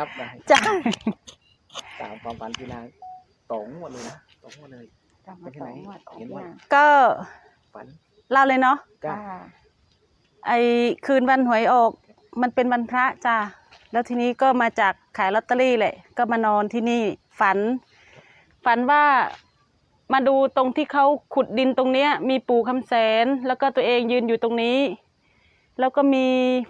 ครับนะจ้ะตามความฝันพี่นางตองหมดเลยนะตองหมดเลยกลับมาสองงวดของเห็นพี่ว่านางก็ฝันเล่าเลยเนาะจ้าค่ะไอคืนวันหวยออก มันเป็นวันพระจ้าแล้วทีนี้ก็มาจากขายลอตเตอรี่แหละ ก็มานอนที่นี่ฝัน ฝันว่ามาดูตรงที่เขาขุดดินตรงเนี้ย มีปู่คำแสน แล้วก็ตัวเองยืนอยู่ตรงนี้ แล้วก็มี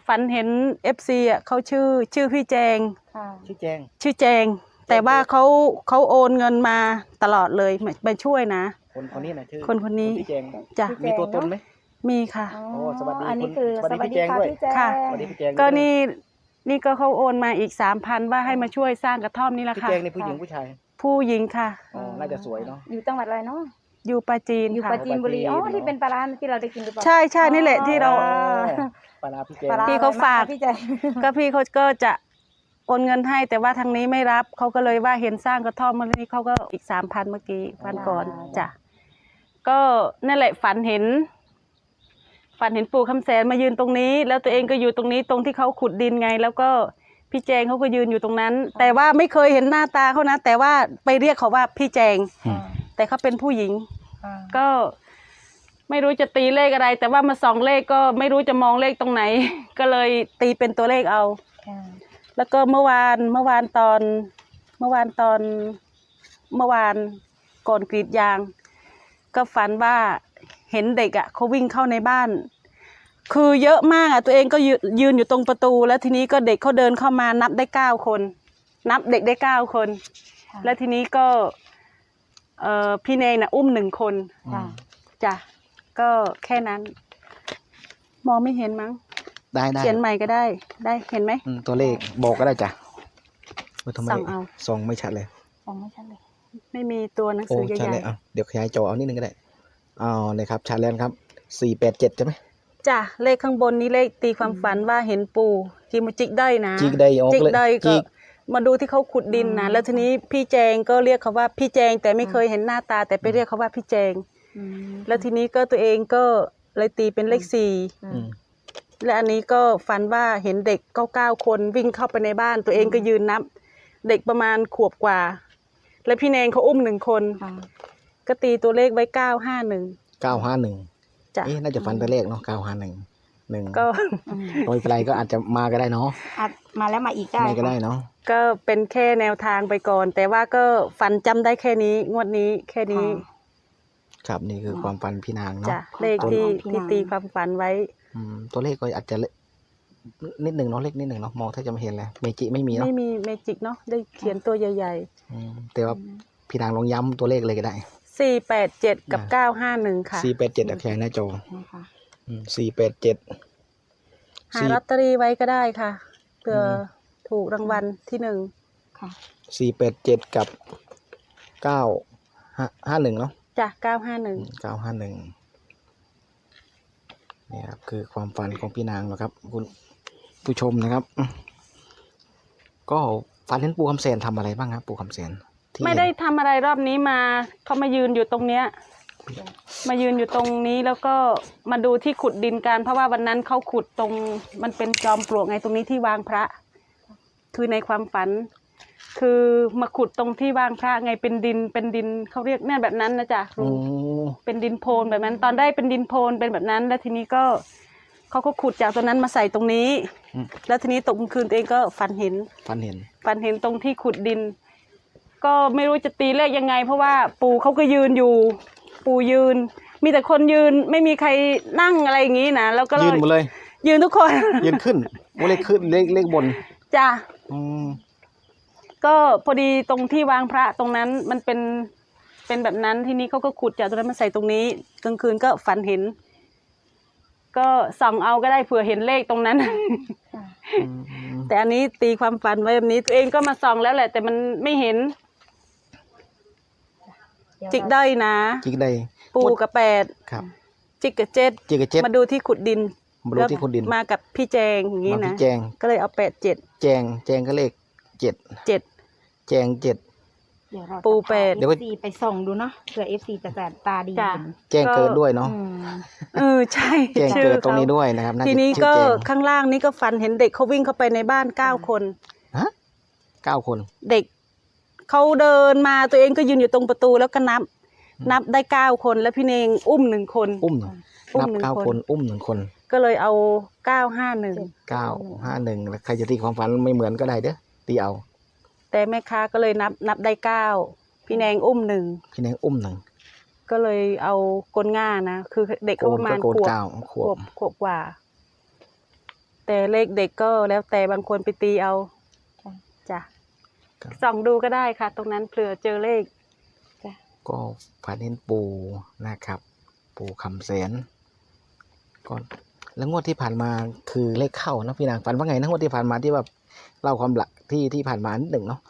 ฝันเห็นเอฟซีอะเขาชื่อชื่อพี่แจง ค่ะ ชี้แจง ชื่อแจง แต่ว่าเขาเขาโอนเงินมาตลอดเลยมามาช่วยนะ คนคนนี้นะชื่อคนคนนี้ชี้แจงจ้ะมีตัวตนไหม มีค่ะ อ๋อโอ้สวัสดีอันนี้คุณคือสวัสดีสวัสพี่ดีแจงค่ะด้วยพี่แจงค่ะสวัสดีพี่แจงก็ด้วยนี่นี่ก็เขาโอนมาอีกสามพันว่าให้มาช่วยสร้างกระท่อมนี่แหละพี่ค่ะ แจงนี่ผู้หญิงผู้ชาย ผู้หญิงค่ะ อ๋อ น่าจะสวยเนาะ อยู่จังหวัดอะไรเนาะ อยู่ปราจีนอยู่ค่ะปราจีนบุรี อ๋อปราจีนที่เป็นปลาร้าที่เราได้กินหรือเปล่า ใช่ใช่นี่แหละที่เรา อ๋อ ปลาร้าพี่แจงปลาร้าพี่เขาฝากอร่อยมค่ะพี่แจงก็พี่เขาก็จะโอนเงินให้ แต่ว่าทางนี้ไม่รับเขาก็เลยว่าเห็นสร้างกระท่อมเมื่อนี้เขาก็อีกสามพันเมื่อกี้วันก่อนจ้ะก็นั่นแหละฝันเห็น ฝันเห็นปู่คำแสนมายืนตรงนี้ แล้วตัวเองก็อยู่ตรงนี้ตรงที่เขาขุดดินไง แล้วก็พี่แจงเขาก็ยืนอยู่ตรงนั้น แต่ว่าไม่เคยเห็นหน้าตาเขานะแต่ว่าไปเรียกเขาว่าพี่แจงค่ะแต่เขาเป็นผู้หญิงค่ะก็ ไม่รู้จะตีเลขอะไร แต่ว่ามาส่องเลขก็ไม่รู้จะมองเลขตรงไหน ก็เลยตีเป็นตัวเลขเอา ค่ะ แล้วก็เมื่อวานเมื่อวานตอน เมื่อวานตอนเมื่อวานก่อนกรีดยาง ก็ฝันว่าเห็นเด็กอะเขาวิ่งเข้าในบ้าน คือเยอะมากอะตัวเองก็ยืนยืนอยู่ตรงประตู แล้วทีนี้ก็เด็กเขาเดินเข้ามานับได้เก้าคน นับเด็กได้เก้าคน ค่ะ แล้วทีนี้ก็เอ่อพี่เนยน่ะอุ้มหนึ่งคนค่ะ จ้ะ ก็แค่นั้น มองไม่เห็นมั้ง ได้ได้เขียนใหม่ก็ได้ ได้เห็นไหม อืมตัวเลขบอกก็ได้จ้ะเออทำไมส่องเอา ส่องไม่ชัดเลยฟังไม่ชัดเลย ไม่มีตัวหนังโอ้สือชัดใหเลญ่ยอะเดี๋ยวขยายจอเอานิดนึงก็ได้เอ๋อเลยครับชัดแล้วครับสี่แปดเจ็ดใช่ไหมๆจ้ะเลขข้างบนนี้เลขตีความฝันว่าเห็นปูที่มาจิกได้นะ จิกได้ออกจิกเลยได้จิก็กมาดูที่เขาขุดดินนะแล้วทีนี้พี่แจงก็เรียกเขาว่าพี่แจงแต่ไม่เคยเห็นหน้าตา แต่ไปเรียกเขาว่าพี่แจง อืมแล้วทีนี้ก็ตัวเองก็เลยตีเป็นเลขสี่อืมและอันนี้ก็ฝันว่าเห็นเด็กเก้าเก้าคนวิ่งเข้าไปในบ้าน ตัวเองก็ยืนนับ เด็กประมาณขวบกว่า และพี่เนงเขาอุ้มหนึ่งคน ค่ะ ก็ตีตัวเลขไว้เก้าห้าหนึ่งเก้าห้าหนึ่งจ้ะเอ๊ะน่าจะฟันตัวเลขเนาะเก้าห้าหนึ่งหนึ่งก็ อืมโดยไกลก็อาจจะมาก็ได้เนาะอัดมาแล้วมาอีกได้ไม่ก็ได้ค่ะเนาะก็เป็นแค่แนวทางไปก่อน แต่ว่าก็ฝันจำได้แค่นี้ งวดนี้แค่นี้ ค รับนี่คือความฝันพี่นางเนาะจ้ะเลขที่ของพี่ที่นาง ตีความฝันไว้ อืมตัวเลขก็อาจจะเล็กนิดหนึ่งเนาะเล็กนิดหนึ่งเนาะมองถ้าจะไม่เห็นเลยเมจิไม่มีเนาะไม่มีเมจิกเนาะได้เขียนตัวใหญ่อืมแต่ว่าพี่นางลองย้ำตัวเลขเลยก็ได้ๆสี่แปดเจ็ดกับอ่าเก้าห้าหนึ่งค่ะสี่แปดเจ็ดแขงหน้าจอนะคะ สี่แปดเจ็ด หาลอตเตอรี่ไว้ก็ได้ค่ะเผื่ออม ถูกรางวัลที่หนึ่งค่ะ สี่แปดเจ็ดกับเก้าห้าห้าหนึ่งเนาะ จ้ะเก้าห้าหนึ่งเก้าห้าหนึ่งนี่ครับคือความฝันของพี่นางนะครับ คุณผู้ชมนะครับอืมก็ฝันเห็นปู่คำแสนทำอะไรบ้างครับ ปู่คำแสนที่ไม่ได้เห็นทำอะไรรอบนี้มาเขามายืนอยู่ตรงเนี้ย มายืนอยู่ตรงนี้แล้วก็มาดูที่ขุดดินกันเพราะว่าวันนั้นเขาขุดตรงมันเป็นจอมปลวกไงตรงนี้ที่วางพระ คือในความฝัน คือมาขุดตรงที่วางพระไงเป็นดินเป็นดินเขาเรียกเนี่ยแบบนั้นนะจ๊ะครูโอ้เป็นดินโพนแบบนั้น ตอนได้เป็นดินโพนเป็นแบบนั้น แล้วทีนี้ก็เขาก็ขุดจากตรงนั้นมาใส่ตรงนี้อืมแล้วทีนี้ตกกลางคืนตัวเองก็ฝันเห็นฝันเห็น ฝันเห็นตรงที่ขุดดิน ก็ไม่รู้จะตีเลขยังไง เพราะว่าปู่เขาก็ยืนอยู่ ปู่ยืน มีแต่คนยืนไม่มีใครนั่งอะไรอย่างนี้นะแล้วก็เลยืนยหมดเลย ยืนทุกคน ยืนขึ้นโอ้เลขขึ้นเลขเลขบนจ้ะอืม ก็พอดีตรงที่วางพระตรงนั้นมันเป็นเป็นแบบนั้นทีนี้เขาก็ขุดจากตรงนั้นมาใส่ตรงนี้กลางคืนก็ฝันเห็น ก็ส่องเอาก็ได้เผื่อเห็นเลขตรงนั้นค่ะอืมแต่อันนี้ตีความฝันไว้แบบนี้ตัวเองก็มาส่องแล้วแหละ แต่มันไม่เห็นเดี๋ยวจิกเราได้นะ จิกได้ปูกับแปดครับ จิกกับเจ็ดจิกกับเจ็ดมาดูที่ขุดดินมาดูที่คนดินมากับพี่แจงอย่างนี้มาพี่นะแจงก็เลยเอาแปดเจ็ดแจงแจงก็เลข เจ็ดเจ็ด แจงเจ็ด เดี๋ยวเราปูเป็ดเดี๋ยว ซีไปส่องดูเนาะเผื่อเอฟซีจะแสบตาดีจ้ะ เห็นแจงเกิดด้วยเนาะอืมเออใช่แจงชื่เกิอดตรงนี้เขาด้วยนะครับาจะทีนี้ชื่อก็แจงข้างล่างนี้ก็ฝันเห็นเด็กเขาวิ่งเข้าไปในบ้านเก้าคน ฮะก้าคน เด็กเขาเดินมาตัวเองก็ยืนอยู่ตรงประตูแล้วก็นับ อืม นับได้เก้าคนแล้วพี่เนงอุ้มหนึ่งคน อุ้มหนึ่งอุ้มนับหนึ่งเก้าคนคนอุ้มหนึ่งคนก็เลยเอาเก้าห้าหนึ่งเก้าห้าหนึ่งแล้วใครจะตีความฝันไม่เหมือนก็ได้เด้อ ตีเอา แต่แม่ค้าก็เลยนับนับได้เก้าพี่แนงอุ้มหนึ่งพี่แนงอุ้มหนึ่งก็เลยเอากลง่านะคือเด็กโกก็ปนระมาก็ณโกนขวบเก้าขขววบบขวบกว่า แต่เลขเด็กก็แล้วแต่บางคนไปตีเอาจ้ะจ้ะครับส่องดูก็ได้ค่ะ ตรงนั้นเผื่อเจอเลขจ้ะก็ฝันเห็นปูนะครับ ปูคำแสนก่อนแล้วงวดที่ผ่านมาคือเลขเข้านะพี่นางฝันว่าไงนะงวดที่ผ่านมาที่แบบเล่าความหลัก ที่ที่ผ่านมานิดหนึ่งเนาะ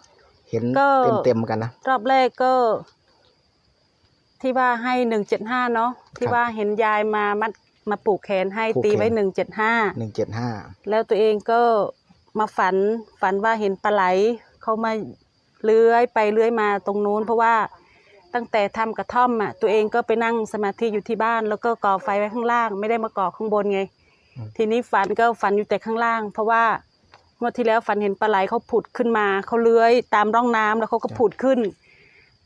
เห็นก็ เต็มเต็มๆกันนะ รอบแรกก็ ที่ว่าให้หนึ่งเจ็ดห้าเนาะที่ครับว่าเห็นยายมามัดมาปลูกแขนให้ผูกตีไว้แขน หนึ่งเจ็ดห้าหนึ่งเจ็ดห้าแล้วตัวเองก็มาฝันฝันว่าเห็นปลาไหลเขามาเลื้อยไปเลื้อยมาตรงนู้นเพราะว่าตั้งแต่ทำกระท่อมอะตัวเองก็ไปนั่งสมาธิอยู่ที่บ้าน แล้วก็ก่อไฟไว้ข้างล่าง ไม่ได้มาก่อข้างบนไง ทีนี้ฝันก็ฝันอยู่แต่ข้างล่าง เพราะว่า งวดที่แล้วฝันเห็นปลาไหลเขาผุดขึ้นมาเขาเลื้อยตามร่องน้ำแล้วเขาก็ผุดขึ้น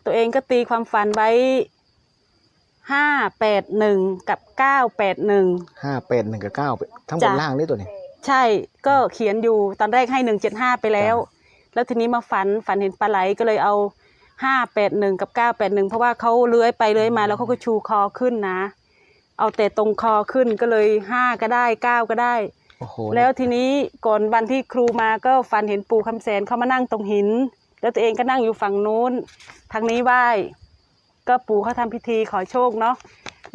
ตัวเองก็ตีความฝันไว้ห้าแปดหนึ่งกับเก้าแปดหนึ่ง ห้าแปดหนึ่งกับเก้าทั้งบนจ้ะ ล่างนี่ตัวนี้ ใช่ก็เขียนอยู่ตอนแรกให้หนึ่งเจ็ดห้าไปแล้วจ้แล้วทีนี้มาฝันฝันเห็นปลาไหลก็เลยเอาห้าแปดหนึ่งกับเก้าแปดหนึ่งเพราะว่าเขาเลื้อยไปเลื้อยมาแล้วเขาก็ชูคอขึ้นนะ เอาแต่ตรงคอขึ้นก็เลยห้าก็ได้เก้าก็ได้ โหแล้วทีนี้ก่อนวันที่ครูมาก็ฝันเห็นปู่คำแสนเขามานั่งตรงหิน แล้วตัวเองก็นั่งอยู่ฝั่งนู้น ทางนี้ไหว้ก็ปู่เขาทำพิธีขอโชคเนาะ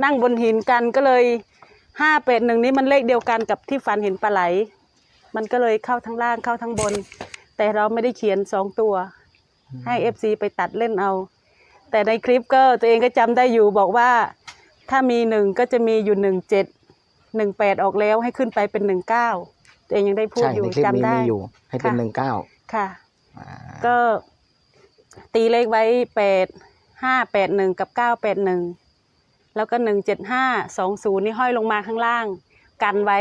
นั่งบนหินกันก็เลยห้าเป็ดหนึ่งนี้มันเลขเดียวกันกับที่ฝันเห็นปลาไหล มันก็เลยเข้าทั้งล่างเข้าทั้งบน แต่เราไม่ได้เขียนสองตัว ให้เอฟซีไปตัดเล่นเอา แต่ในคลิปก็ตัวเองก็จำได้อยู่บอกว่า ถ้ามีหนึ่งก็จะมีอยู่หนึ่งเจ็ด หนึ่งแปดออกแล้วให้ขึ้นไปเป็นหนึ่งเก้าตัวเองยังได้พูดใช่อยู่ในคลิปนี้จำได้ มีอยู่ให้เป็นค่ะ หนึ่งเก้าค่ะก็ตีเลขไว้แปดห้าแปดหนึ่งกับเก้าแปดหนึ่งแล้วก็หนึ่งเจ็ดห้าสองศูนย์นี่ห้อยลงมาข้างล่าง กันไว้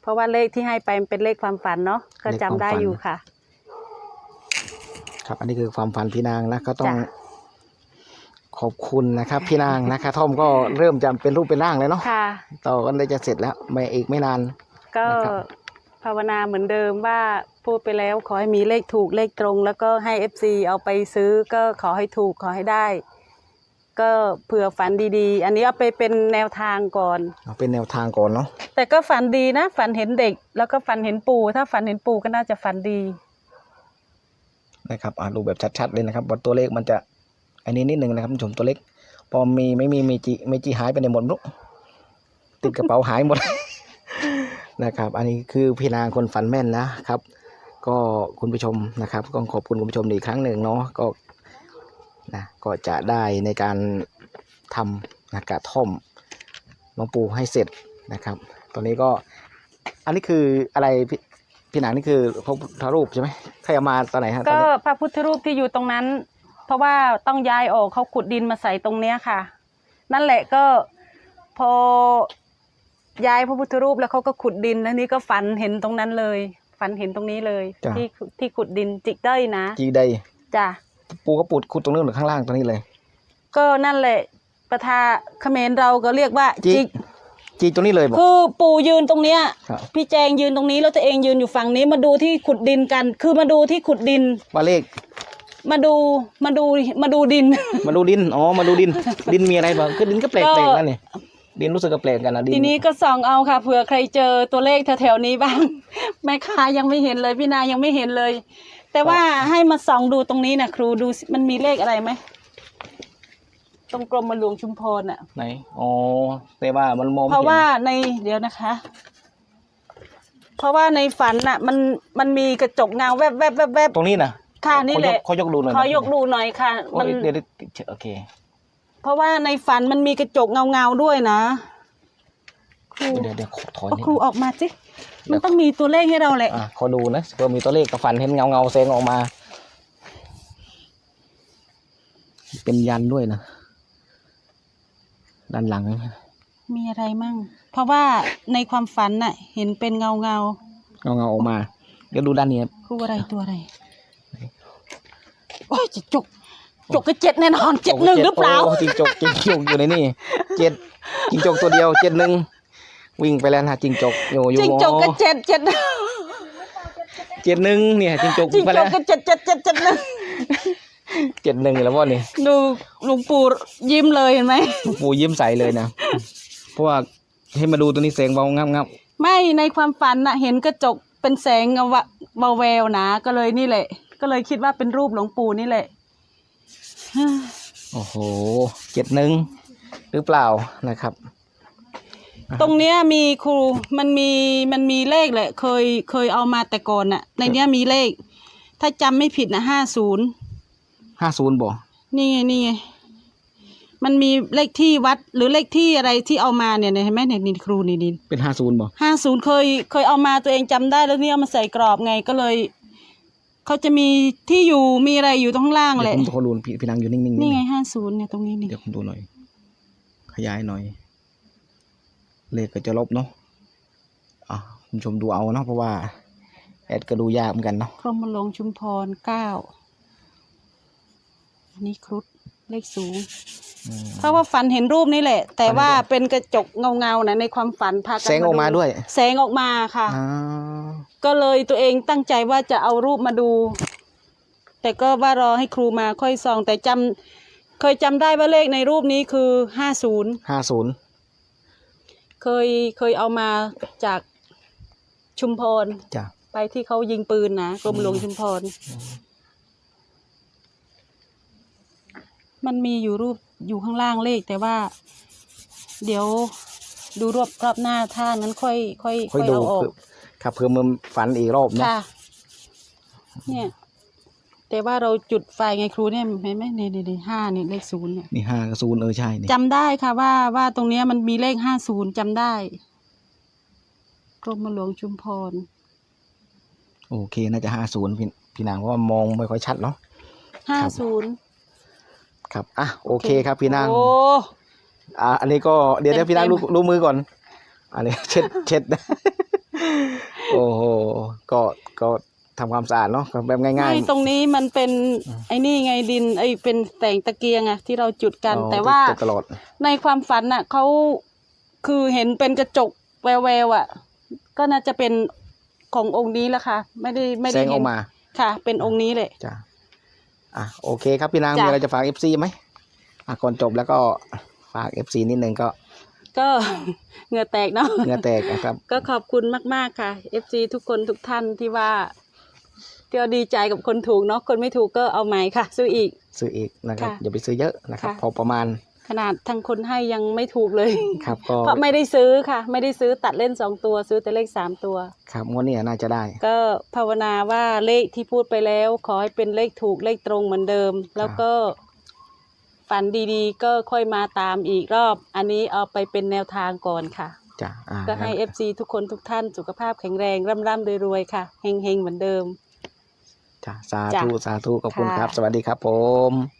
เพราะว่าเลขที่ให้ไปมันเป็นเลขความฝันเนาะก็จำได้อยู่ค่ะ ครับ อันนี้คือความฝันพี่นางนะก็ต้องจ้ะ ขอบคุณนะครับพี่นางนะคะท่อมก็เริ่มจะเป็นรูปเป็นร่างเลยเนาะค่ะ ต่อกันได้จะเสร็จแล้วไม่อีกไม่นาน ก็นะครับ ภาวนาเหมือนเดิมว่าพูดไปแล้วขอให้มีเลขถูกเลขตรง แล้วก็ให้เอฟซีเอาไปซื้อก็ขอให้ถูกขอให้ได้ ก็เผื่อฝันดีๆ อันนี้เอาไปเป็นแนวทางก่อน เอาเป็นแนวทางก่อนเนาะแต่ก็ฝันดีนะ ฝันเห็นเด็ก แล้วก็ฝันเห็นปู่ถ้าฝันเห็นปู่ก็น่าจะฝันดี นะครับอ่าดูแบบชัดๆเลยนะครับว่าตัวเลขมันจะ อันนี้นิดหนึ่งนะครับคุณผู้ชมตัวเลขพอมีไม่มีเมจิเมจิหายไปในหมดลูกติดกระเป๋าหายหมดนะครับ อันนี้คือพี่นางคนฝันแม่นนะครับ ก็คุณผู้ชมนะครับก็ขอบคุณคุณผู้ชมอีกครั้งหนึ่งเนาะก็นะก็จะได้ในการทำนะกระท่อมหลวงปู่ให้เสร็จนะครับตอนนี้ก็อันนี้คืออะไรพี่พี่นางนี่คือพระพุทธรูปใช่ไหมใครเอามาตอนไหนฮะก็พระพุทธรูปที่อยู่ตรงนั้น เพราะว่าต้องย้ายออกเขาขุดดินมาใส่ตรงเนี้ยค่ะ นั่นแหละก็พอย้ายพระพุทธรูปแล้วเขาก็ขุดดินแล้วนี่ก็ฝันเห็นตรงนั้นเลย ฝันเห็นตรงนี้เลย จ้ะ ที่ที่ขุดดินจิกได้ยนะจีไดจ้ะปูก็ปุดขุดตรงนู้นหรือข้างล่างตรงนี้เลย ก็นั่นแหละประธาเขมรเราก็เรียกว่าจิจิกจีตรงนี้เลยบอกคือปู่ยืนตรงเนี้ย ครับพี่แจงยืนตรงนี้แล้วตัวเองยืนอยู่ฝั่งนี้มาดูที่ขุดดินกัน คือมาดูที่ขุดดิน ว่าเลข มาดูมาดูมาดูดิน มาดูดิน อ๋อ มาดูดิน ดินมีอะไรบ้างคือดินก็แปลก็กๆนั่นนี่ดินรู้สึกก็แปลกกันนะดินทีนี้ก็ส่องเอาค่ะเผื่อใครเจอตัวเลขแถวๆนี้บ้าง แม่ค้ายังไม่เห็นเลยพี่นายังไม่เห็นเลย แต่ว่าให้มาส่องดูตรงนี้นะครูดูสิมันมีเลขอะไรไหมตรงกรมหลวงชุมพรอะ ไหน อ๋อ แต่ว่ามันมองไม่เพราะห็นว่าในเดี๋ยวนะคะ เพราะว่าในฝันน่ะ มันมันมีกระจกเงาแวบแวบแวบแวบตรงนี้นะ ค่ะนี่แหละเขายกเขายกดูหน่อยขอยกดูหน่อยค่ะ โอ้มันยเดี๋ยวเดี๋ยวโอเค เพราะว่าในฝันมันมีกระจกเงาเงาๆด้วยนะ ครูเดี๋ยวเดี๋ยวขอถอยเอานิดครูออกมาสิมันต้องมีตัวเลขให้เราแหละ อะขอดูนะเพื่อมีตัวเลขกับฝันเห็นเงาเงาๆแสงออกมา เป็นยันด้วยนะ ด้านหลัง มีอะไรมั่ง เพราะว่าในความฝันน่ะ เห็นเป็นเงาเงาเงาเงาๆออกมา เดี๋ยวดูด้านนี้ครับครูอะไรตัวอะไร โอ้ยจะจกจกก็เจ็ดแน่นอนเจ็ดหนึ่งหรือเปล่าโจิงจกจิงจกอยู่ในนี่เจ็ดจิงจกตัวเดียวเจ็ดหนึ่งวิ่งไปแล้วนะจิงจกอยู่อยู่จริงจกก็เจ็ดเจ็ดเจ็ดหนึ่งเนี่ยจิงจกจริงไปจแล้วกก็เจ็ดเจ็ดเจ็ดเจ็ดหนึ่งเจ็ดหนึ่งแล้วว่านี่ดูหลวงปู่ยิ้มเลยเห็นไหมปู่ยิ้มใสเลยนะเพราะว่าให้มาดูตัวนี้เสียงเบางับงับไม่ในความฝันน่ะเห็นกระจกเป็นแสงเงาวะเบาแววนะก็เลยนี่แหละ ก็เลยคิดว่าเป็นรูปหลวงปู่นี่แหละ โอ้โหเจ็ดหนึ่งหรือเปล่านะครับ ตรงเนี้ยมีครูมันมีมันมีเลขแหละ เคยเคยเอามาแต่ก่อนน่ะ ในเนี้ยมีเลข ถ้าจำไม่ผิดนะห้าศูนย์ห้าศูนย์บ่นี่ไงนี่ไงมันมีเลขที่วัดหรือเลขที่อะไรที่เอามาเนี่ยเนี่ยเห็นไหมเนี่ยนี่ครูนี่นี่เป็นห้าศูนย์บ่ห้าศูนย์เคยเคยเอามาตัวเองจำได้แล้วเนี่ยเอามาใส่กรอบไงก็เลย เขาจะมีที่อยู่มีอะไรอยู่ตรงข้างล่างเดี๋แหยวละผมขอดูพี่พี่นางอยู่นิ่งๆนี่ไงห้าศูนย์เนี่ยตรงนี้นี่เดี๋ยวผมดูหน่อย ขยายหน่อย เลขก็จะลบเนาะอะคุณผู้ชมดูเอาเนาะเพราะว่า แอดก็ดูยากเหมือนกันเนาะกรมหลวงชุมพรเก้าอันนี้ครุฑ เลขสูงอืมเพราะว่าฝันเห็นรูปนี่แหละ แต่ฝันเห็นว่ารูปเป็นกระจกเงาๆนะในความฝันพากันแสงออกมาด้วย แสงออกมาค่ะอ่าก็เลยตัวเองตั้งใจว่าจะเอารูปมาดู แต่ก็ว่ารอให้ครูมาค่อยส่อง แต่จำเคยจำได้ว่าเลขในรูปนี้คือห้าศูนย์ห้าศูนย์เคยเคยเอามาจากชุมพรจ้ะไปที่เขายิงปืนนะกรมหลวงชุมพร มันมีอยู่รูปอยู่ข้างล่างเลข แต่ว่า เดี๋ยวดูรอบรอบหน้าถ้านั้นค่อยค่อยค่อยดูเอาออกเผื่อครับเพื่อมันฝันอีกรอบเนาะค่ะ เนี่ย แต่ว่าเราจุดไฟไงครูเนี่ยเห็นไหมนี่นี่นี่ห้านี่เลขศูนย์เนี่ยนี่ห้ากับศูนย์เออใช่นี่จำได้ค่ะว่าว่าตรงเนี้ยมันมีเลขห้าศูนย์จำได้กรมหลวงชุมพร โอเคน่าจะห้าศูนย์พี่พี่นางเพราะว่ามองไม่ค่อยชัดเนาะ ห้าครับศูนย์ ครับอะโอเคครับพี่นางโอ้อะอันนี้ก็เดี๋ยวเต็เดี๋ยมวพี่นางเต็มรู้รู้มือก่อน อันนี้เช็ดเช็ดโอ้โหก็ก็ทำความสะอาดเนาะก็แบบง่ายไม่ตรงนี้มันเป็นไอ้นี่ไงดินไอ้เป็นแต่งตะเกียงอะที่เราจุดๆกันอ๋อแต่ว่าจะตลอดในความฝันน่ะเขาคือเห็นเป็นกระจกแววๆอะก็น่าจะเป็นขององค์นี้แหละค่ะ ไม่ได้ไม่แสได้งอเห็อนกมาค่ะ เป็นองค์นี้เลยจ้ะ อะโอเคครับพี่นางจ้ะ มีอะไรจะฝากเอฟซีไหมอะก่อนจบแล้วก็ฝากเอฟซีนิดนึงก็ก็เหงื่อแตกเนาะเหงือแตกนะครับ ก็ขอบคุณมาก ๆ ค่ะ FC ทุกคนทุกท่านที่ว่าที่ดีใจกับคนถูกเนาะคนไม่ถูกก็เอาใหม่ค่ะ ซื้ออีก ซื้ออีกนะครับค่ะอย่าไปซื้อเยอะนะครับ ค่ะ พอประมาณ ขนาดทางคนให้ยังไม่ถูกเลย ครับก็เพราะไม่ได้ซื้อค่ะ ไม่ได้ซื้อตัดเล่นสองตัวซื้อแต่เลขสามตัว ครับงวดนี้น่าจะได้ ก็ภาวนาว่าเลขที่พูดไปแล้ว ขอให้เป็นเลขถูกเลขตรงเหมือนเดิม แล้วก็ ฝันดีๆ ก็ค่อยมาตามอีกรอบ อันนี้เอาไปเป็นแนวทางก่อนค่ะจ้ะอ่าก็ให้ FC ทุกคนทุกท่านสุขภาพแข็งแรงร่ำร่ำรวยๆค่ะเฮงๆเหมือนเดิมจ้ะสาจ้ะธุสาธุขอบคุณค่ะครับ สวัสดีครับผม